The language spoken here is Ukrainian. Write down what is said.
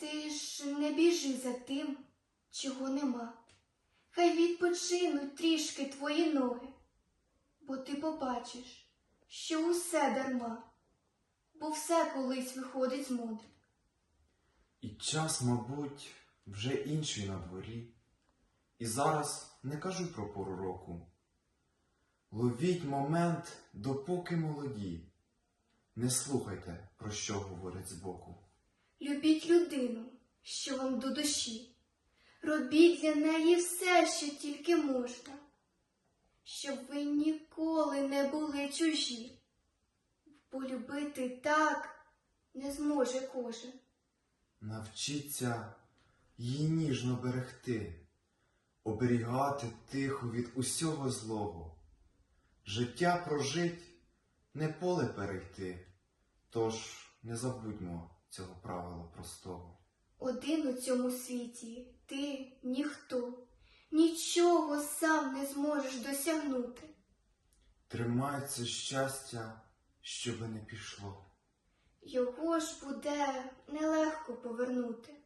Ти ж не біжи за тим, чого нема. Хай відпочинуть трішки твої ноги, бо ти побачиш, що усе дарма, бо все колись виходить з моди. І час, мабуть, вже інший на дворі. І зараз не кажу про пору року. Ловіть момент, допоки молоді. Не слухайте, про що говорять збоку. Любіть людину, що вам до душі. Робіть для неї все, що тільки можна, щоб ви ніколи не були чужі. Полюбити так не зможе кожен. Навчіться її ніжно берегти, оберігати тихо від усього злого. Життя прожить, не поле перейти, тож не забудьмо цього правила простого. Один у цьому світі ти ніхто, нічого сам не зможеш досягнути. Тримається щастя, щоби не пішло. Його ж буде нелегко повернути.